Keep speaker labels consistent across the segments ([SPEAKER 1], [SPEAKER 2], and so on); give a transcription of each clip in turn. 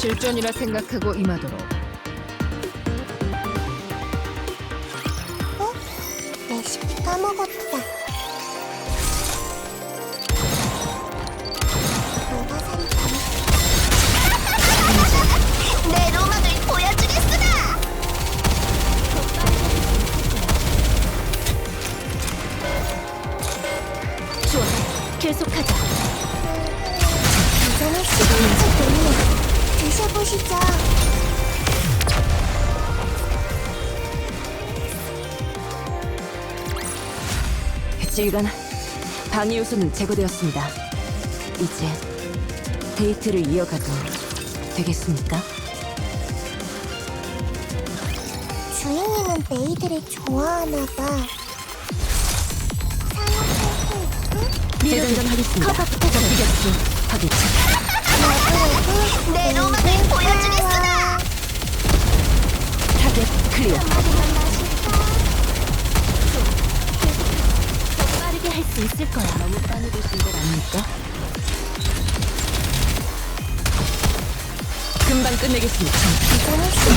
[SPEAKER 1] 실전이라 생각하고 임하도록.
[SPEAKER 2] 어? 레시피 까먹었다. 노가사리 내 로망을 보여주겠으나!
[SPEAKER 3] 좋아, 계속하자.
[SPEAKER 2] 드셔보시죠.
[SPEAKER 3] 지휘관, 방해 요소는 제거되었습니다. 이제 데이트를 이어가도 되겠습니까?
[SPEAKER 2] 주인님은 메이드를 좋아하나 봐. 사용할
[SPEAKER 3] 재장전 하겠습니다. 커버 부탁드리겠습니다. 확인.
[SPEAKER 2] 때내 로망을 보여주겠으나!
[SPEAKER 3] 타겟 클리어.
[SPEAKER 2] 더 빠르게 할 수 있을 거야.
[SPEAKER 3] 너무 보신 것 아닙니까? 금방 끝내겠습니다.
[SPEAKER 2] 시그니처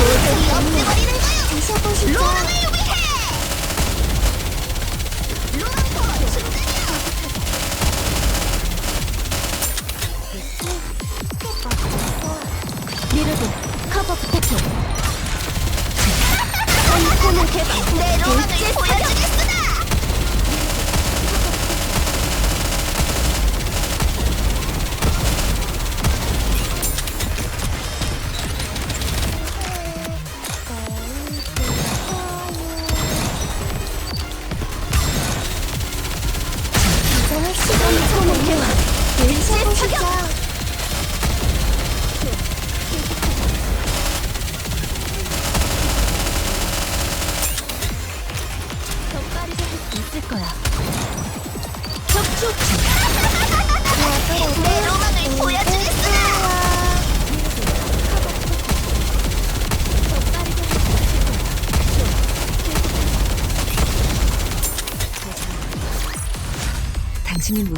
[SPEAKER 2] 없애버리는! 드셔보시죠. 로망을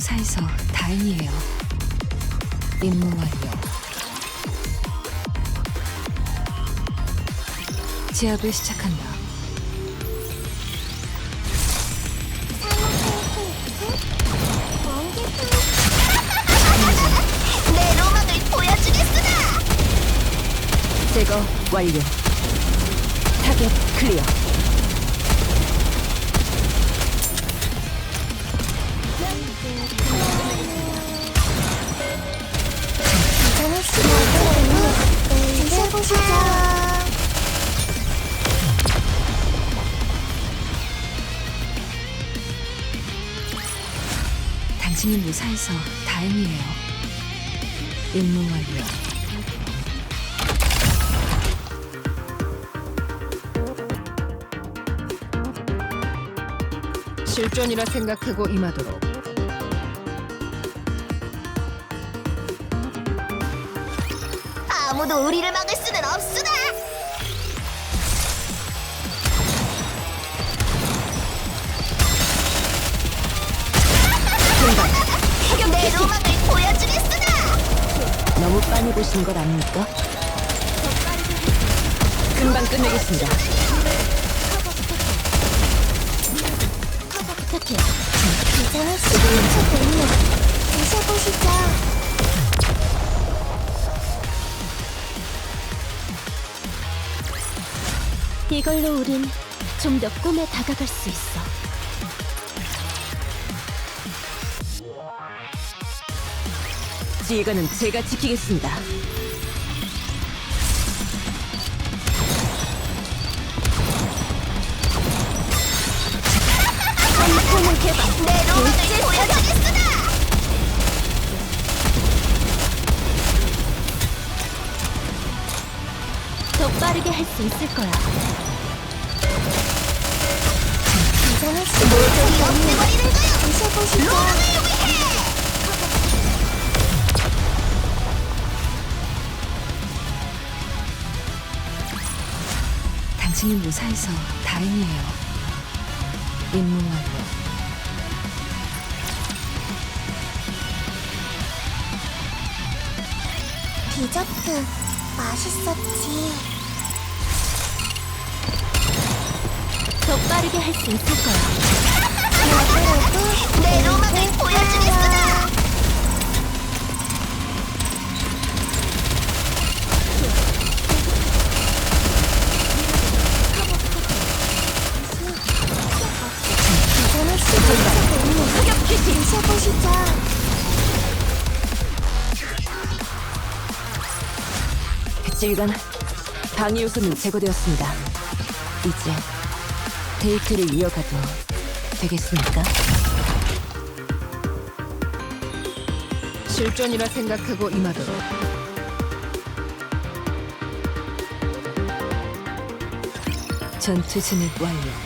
[SPEAKER 3] 무사해서 다행이에요. 임무 완료. 제압을 시작한다.
[SPEAKER 2] 내 로망을 보여주겠으나!
[SPEAKER 3] 제거 완료. 타겟 클리어. 당신이 무사해서 다행이에요. 임무 완료.
[SPEAKER 1] 실전이라 생각하고 임하도록.
[SPEAKER 2] 아무도 우리를 막을 수
[SPEAKER 3] 빨리 보시는 것 아닙니까? 금방 끝내겠습니다.
[SPEAKER 2] 부탁해. 이전에 시그니처 메뉴 드셔보시죠.
[SPEAKER 3] 이걸로 우린 좀 더 꿈에 다가갈 수 있어. 지휘관은 제가 지키겠습니다.
[SPEAKER 2] 콘콘을 개방! 내 로망을 보여주겠으나!
[SPEAKER 3] 더 빠르게 할 수 있을 거야.
[SPEAKER 2] 이전에 시그니처 메뉴 드셔보시죠.
[SPEAKER 3] 당신이 무사해서 다행이에요. 임무 완료.
[SPEAKER 2] 디저트 맛있었지.
[SPEAKER 3] 더 빠르게 할 수 있을 거야.
[SPEAKER 2] 너도 내 로망을 보여주겠구나. 보시죠.
[SPEAKER 3] 지휘관, 방위 요소는 제거되었습니다. 이제 데이트를 이어가도 되겠습니까?
[SPEAKER 1] 실존이라 생각하고 임하도록.
[SPEAKER 3] 전투 진입 완료.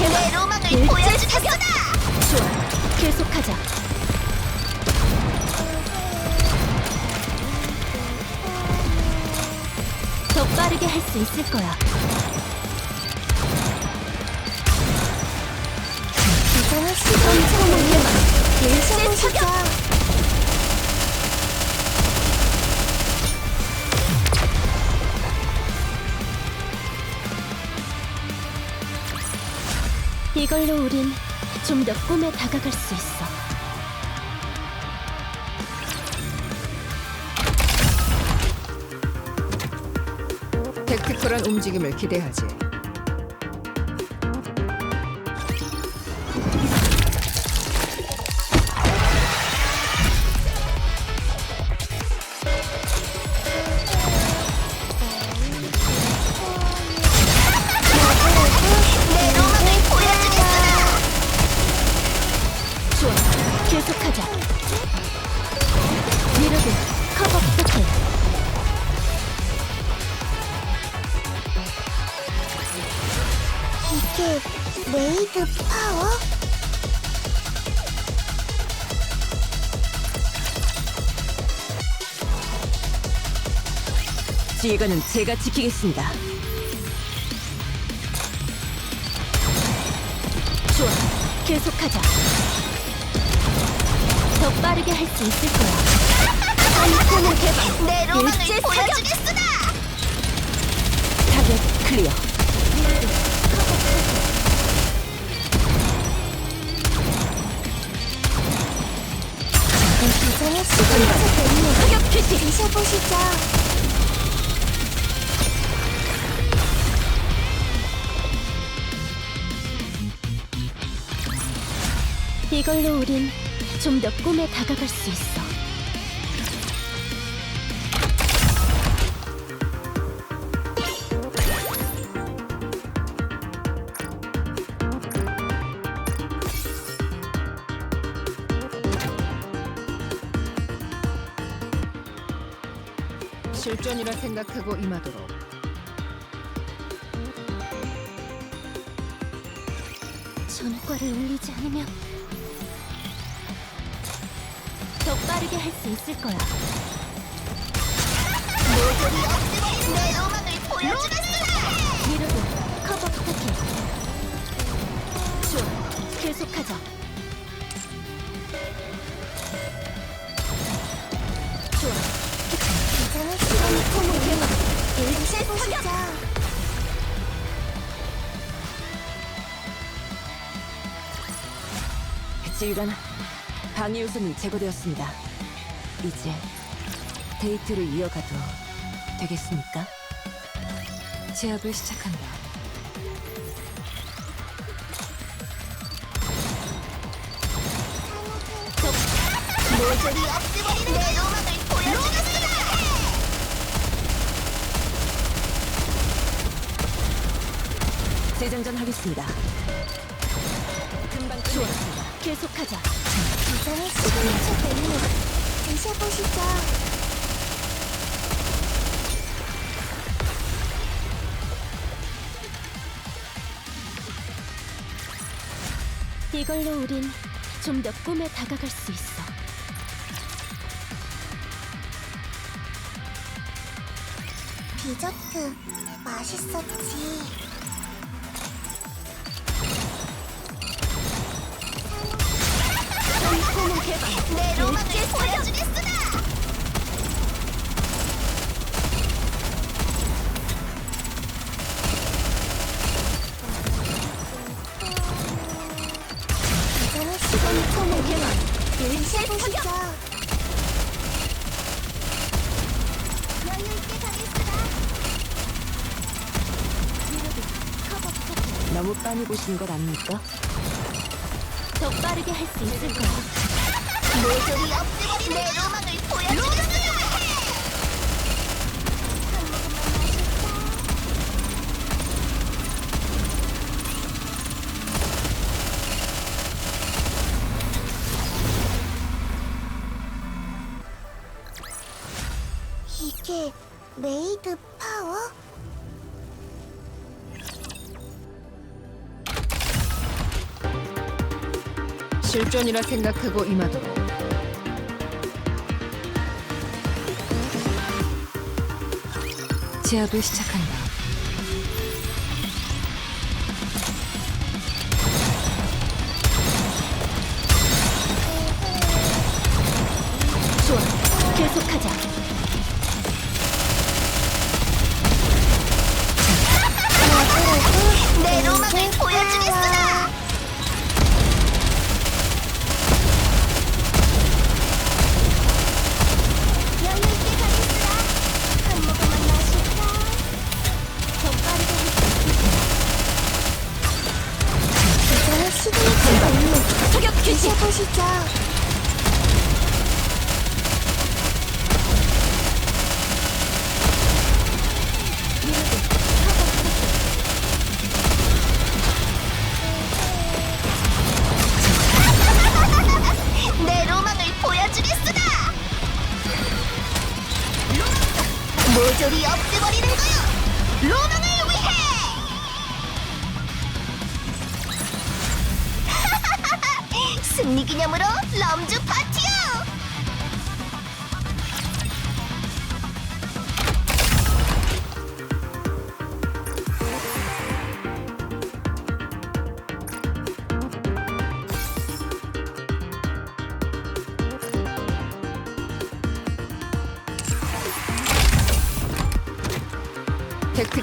[SPEAKER 2] 내 로망을 보여주겠구나.
[SPEAKER 3] 좋아, 계속하자. 더 빠르게 할 수 있을 거야.
[SPEAKER 2] 이제는 시간이 드셔보시죠.
[SPEAKER 3] 이걸로 우린 좀 더 꿈에 다가갈 수 있어.
[SPEAKER 1] 택티컬한 움직임을 기대하지.
[SPEAKER 3] 지휘관은 제가 지키겠습니다. 좋아, 계속하자. 더 빠르게 할 수 있을 거야.
[SPEAKER 2] 상품의 개방. 내 로망을
[SPEAKER 3] 일제 사격!
[SPEAKER 2] 보여주겠구나.
[SPEAKER 3] 타겟 클리어.
[SPEAKER 2] 이제는 시간이 됐네.
[SPEAKER 3] 사격 개시!
[SPEAKER 2] 드셔보시죠.
[SPEAKER 3] 이걸로 우린 좀 더 꿈에 다가갈 수 있어.
[SPEAKER 1] 실존이라 생각하고 임하도록.
[SPEAKER 3] 전과를 울리지 않으면 빠르게 할 수 있을 거야.
[SPEAKER 2] 내 로망을 보여주겠구나.
[SPEAKER 3] 미러드 커버 부탁해. 좋아, 계속하자. 좋아,
[SPEAKER 2] 이제는 시간이 됐네. 드셔보시죠.
[SPEAKER 3] 지휘관, 방위 요소는 제거되었습니다. 이제 데이트를 이어가도 되겠습니까? 제압을 시작한다.
[SPEAKER 2] 모조리 보여주겠구나.
[SPEAKER 3] 재장전 하겠습니다. 금방 끝내겠습니다. 계속하자.
[SPEAKER 2] 이제는 시간이 됐네. 드셔보시죠.
[SPEAKER 3] 이걸로 우린 좀 더 꿈에 다가갈 수 있어.
[SPEAKER 2] 디저트 맛있었지.
[SPEAKER 3] 해봐.
[SPEAKER 2] 내 로망을 보여주겠으나 이제는 시간이 천에게만 일시보시죠 여유 있게 가겠으나 커버 부탁해
[SPEAKER 3] 너무 빤히 보시는 것 아닙니까? 더 빠르게 할 수 있을 거야.
[SPEAKER 2] 모조리 없애버린 내 로망을 보여주겠으
[SPEAKER 1] 실존이라 생각하고 임하도록. 제압을 시작한다.
[SPEAKER 3] 좋아. 계속하자.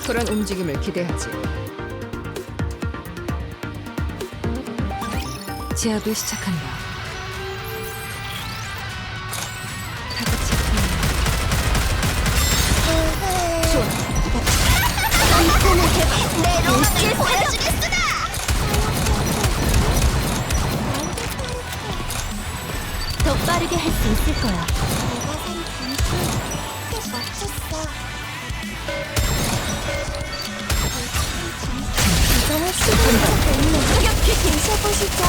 [SPEAKER 1] 택티컬한 움직임을 기대하지. 제압을 시작한다. 다 같이
[SPEAKER 2] 내 로망을 보여주겠으나
[SPEAKER 3] 더 빠르게 할 수 있을 거야. 사격 개시.
[SPEAKER 2] 드셔보시죠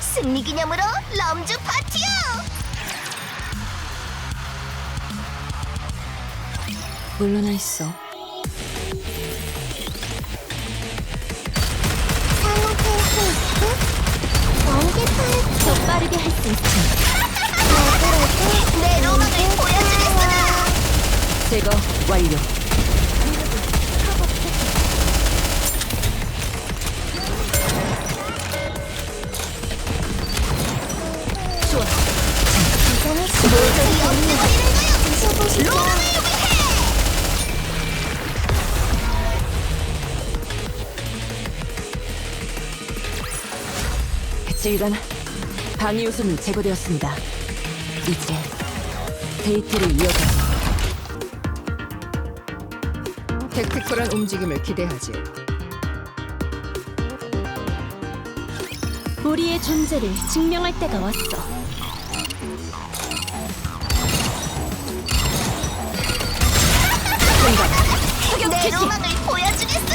[SPEAKER 2] 승리 기념으로 럼주 파티요!
[SPEAKER 1] 물러나 있어.
[SPEAKER 2] 타입
[SPEAKER 3] 더 빠르게 할수 있을
[SPEAKER 2] 내 로망을 보여주겠으나
[SPEAKER 1] 제거 완료. 요소는 제거되었습니다. 이제 데이트를 이어가죠. 택티컬한 움직임을 기대하지.
[SPEAKER 3] 우리의 존재를 증명할 때가 왔어. 사격
[SPEAKER 2] 내
[SPEAKER 3] 개시.
[SPEAKER 2] 로망을 보여주겠으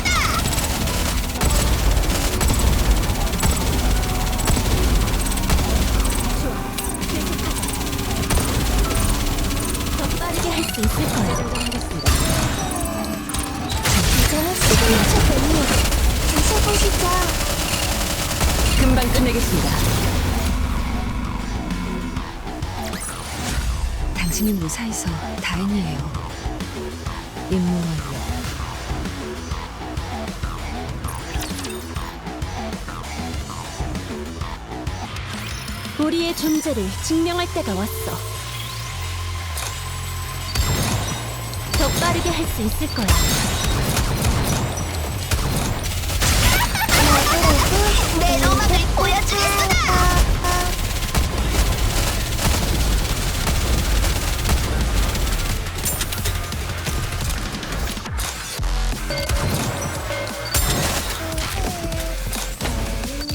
[SPEAKER 3] 있을 거야.
[SPEAKER 2] 이제는 시그니처 메뉴 드셔보시죠
[SPEAKER 1] 금방 끝내겠습니다. 당신이 무사해서 다행이에요. 임무 완료.
[SPEAKER 3] 우리의 존재를 증명할 때가 왔어. 할 수 있을 거야.
[SPEAKER 2] 내 로망을 보여주겠어.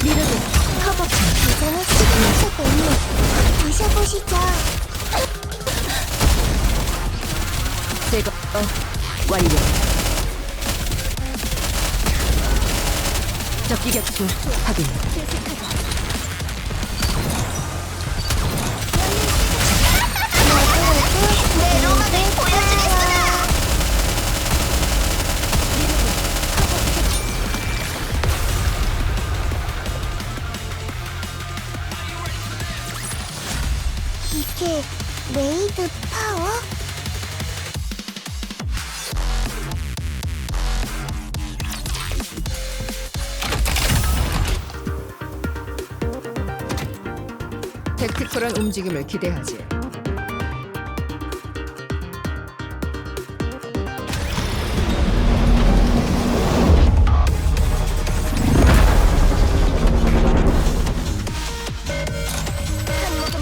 [SPEAKER 3] 미르드 커버
[SPEAKER 2] 이제는 시그니처 드셔보시죠.
[SPEAKER 1] 완료. 적기 격수 확인.
[SPEAKER 2] 이게 레이드 파워?
[SPEAKER 1] 택티컬한 움직임을 기대하지.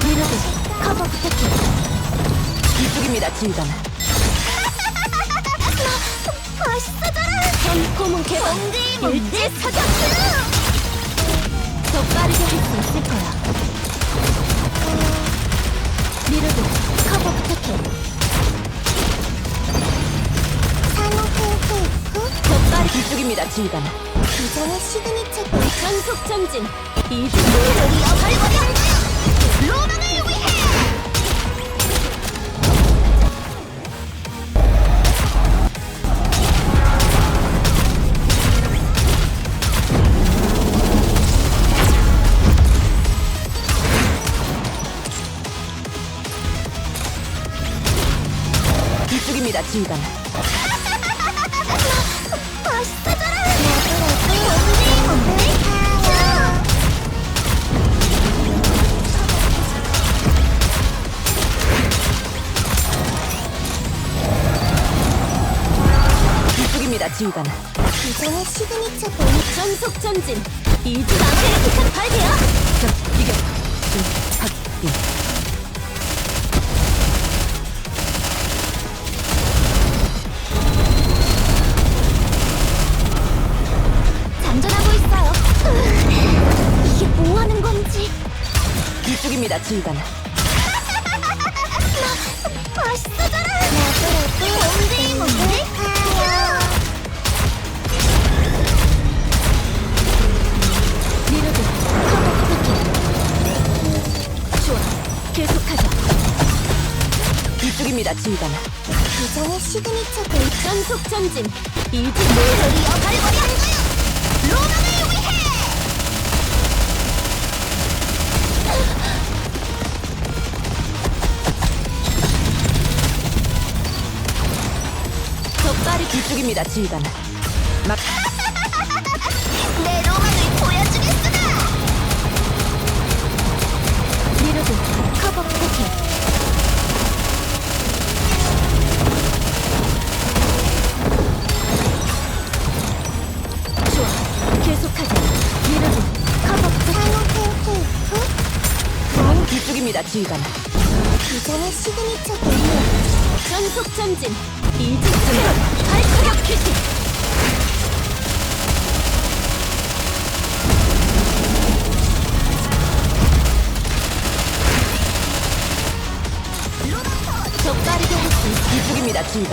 [SPEAKER 3] 미르드 커버 부탁해.
[SPEAKER 1] 이쪽입니다, 지휘관.
[SPEAKER 2] 멋있어져라.
[SPEAKER 3] 전 고문 개방 일제 사격. 더 빠르게 할 수 있을 거야. 빠르게
[SPEAKER 1] 이쪽입니다, 지휘관.
[SPEAKER 2] 기존의 시그니처
[SPEAKER 3] 전속 전진. 이즈
[SPEAKER 2] 잃어버리는 거야. 로망 을 위해.
[SPEAKER 1] 이쪽입니다, 지휘관. 이쪽입니다.
[SPEAKER 2] 기존의 시그니처 본
[SPEAKER 3] 전속 전진. 이즈 아메리칸 발대야.
[SPEAKER 1] 적기 격수 확인.
[SPEAKER 3] 부탁해. 좋아. 계속하자.
[SPEAKER 1] 이쪽입니다, 지휘관.
[SPEAKER 2] 기존의 시그니처 본
[SPEAKER 3] 전속 전진. 이즈
[SPEAKER 2] 잃어버리는 거야.
[SPEAKER 1] 이쪽입니다, 지휘관. 막
[SPEAKER 2] 내 로망을 보여주겠으나.
[SPEAKER 3] 미르드 커버 부탁해. 좋아. 계속하자. 미르드 커버 부탁해.
[SPEAKER 2] 산호테이크
[SPEAKER 1] 이쪽입니다, 지휘관.
[SPEAKER 2] 기존의 시그니처 본
[SPEAKER 3] 전속 전진. 이즈 트론 할수 있어.
[SPEAKER 1] 이쪽입니다, 지휘